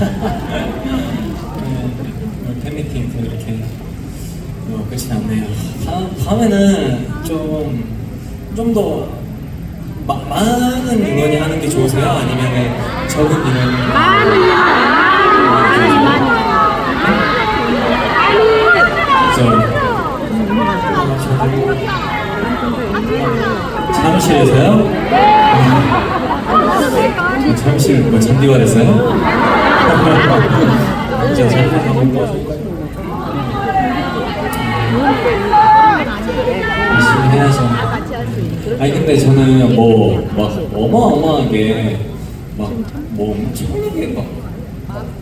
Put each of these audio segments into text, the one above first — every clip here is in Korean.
네, 팬미팅 또 이렇게 뭐 끝이 났네요. 다음, 다음에는 좀 좀 더 많은 인원이 하는 게 좋으세요? 아니면 적은 인원이? 그래서 잠실에서요? 음, 잠실 뭐 잔디가 됐어요? 열심히 해야죠. 아니 근데 저는 뭐 막 어마어마하게 막 뭐 엄청나게 막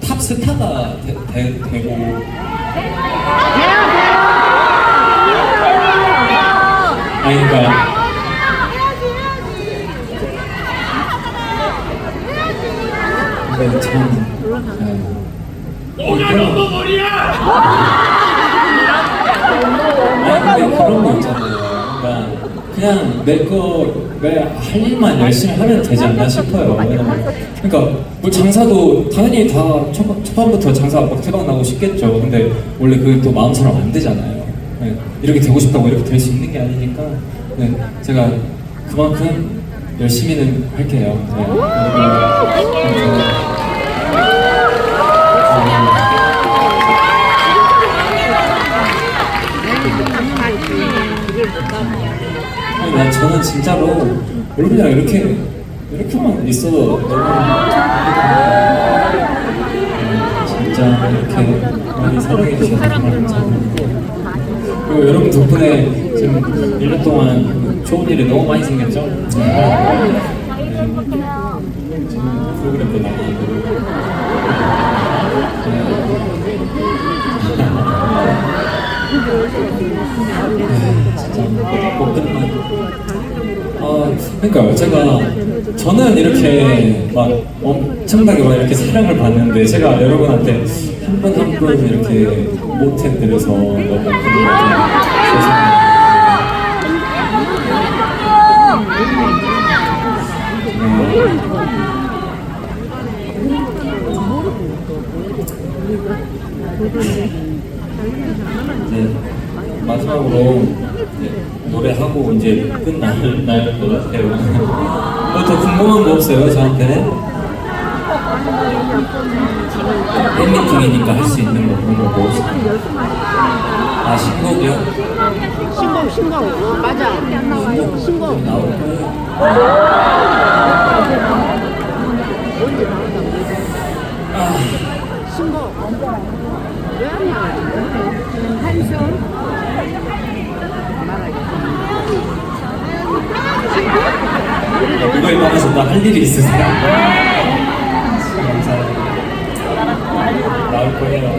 탑 스타가 되, 되, 되고 아니 그러니까 근데 참 넘버머리야! 아니 근데 그런 거 있잖아요. 그러니까 그냥 내거내할 일만 열심히 하면 되지 않나 싶어요. 왜냐면 그러니까 뭐 장사도 당연히 다 첫, 초반 부터 장사 막 대박 나고 싶겠죠. 근데 원래 그게 또 마음처럼 안 되잖아요. 네, 이렇게 되고 싶다고 이렇게 될 수 있는 게 아니니까 네, 제가 그만큼 열심히는 할게요. 네. 아니, 난 저는 진짜로 여러분이랑 이렇게 이렇게만 있어도 너무 음, 진짜 이렇게 많이 사랑해 주셔서 정말 감사합니다. 그리고 여러분 덕분에 지금 1년 동안 좋은 일이 너무 많이 생겼죠? 네. 네. 지금 프로그램도 나가고 진짜 꼭 끝나. 아, 그러니까 제가 저는 이렇게 막 엄청나게 막 이렇게 사랑을 받는데 제가 여러분한테 한분한분 이렇게 못해드려서 너무 죄송해요. 이제 마지막으로 이제 노래하고 이제 끝날 날것 같아요. 뭐 더 궁금한 거 없어요 저한테? 팬미팅이니까 할 수 있는 거 거뭐 없어요? 아 신곡이요? 신곡 신곡 맞아 신곡 나올 거예요. 신곡 왜안 나와 한숨 이거에 관해서 나할 일이 있으세요? 감사해요. 나올 거예요.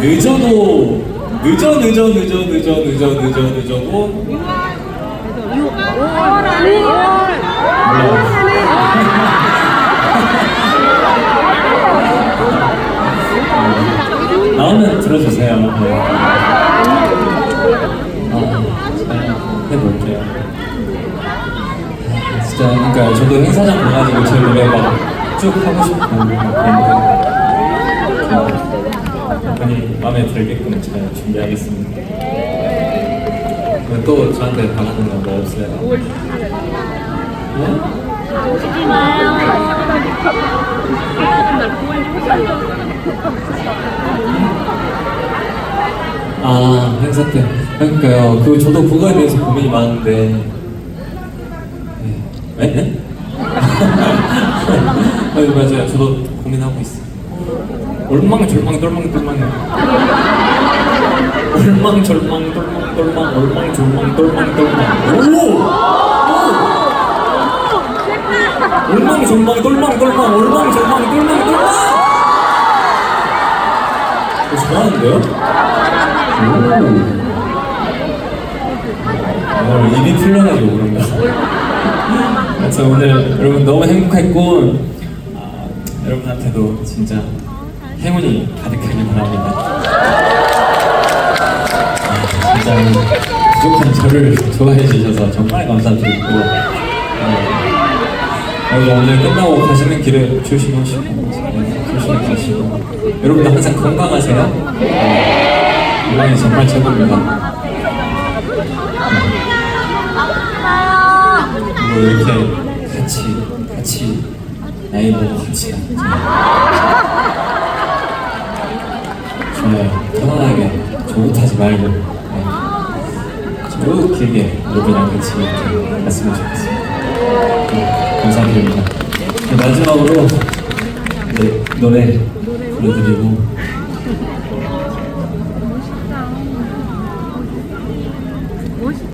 늦어도 늦어 늦어 늦어 늦어 늦어 늦어 늦어도 5월 안에 5월 몰라요. 나오면 들어주세요. 진짜 그러니까 저도 행사장 가가지고 제 노래 막쭉 하고 싶고 막 그런데 많이 마음에 들게끔 잘 준비하겠습니다. 그럼 또 저한테 바라는 거뭐 없어요? 네? 아 행사 때 그러니까요 그 저도 그거에 대해서 고민이 많은데 네? 네? 네 맞아요 저도 고민하고 있어요 올망졸망 똘망 똘망 올망 졸망 똘망 똘망 올망 졸망 똘망 똘망 오! 올망 졸망 똘망 똘망 올망 졸망 똘망 똘망 어, 잘하는데요? 오. 입이 풀려가지고 그런가. 그래서 오늘 여러분 너무 행복했고 아, 여러분한테도 진짜 행운이 가득하길 바랍니다. 아, 진짜 부족한 저를 좋아해 주셔서 정말 감사드리고 어, 여러분 오늘 끝나고 가시는 길에 조심하시고 네, 조심히 가시고 여러분들 항상 건강하세요. 네, 건강이 정말 최고입니다. 이렇게 같이 같이 나이 먹고 같이 좋아요. 편안하게 조급하지 말고 네. 쭉 길게 여러분이랑 같이 이렇게 갔으면 좋겠습니다. 네, 감사드립니다. 네, 마지막으로 네, 노래 불러드리고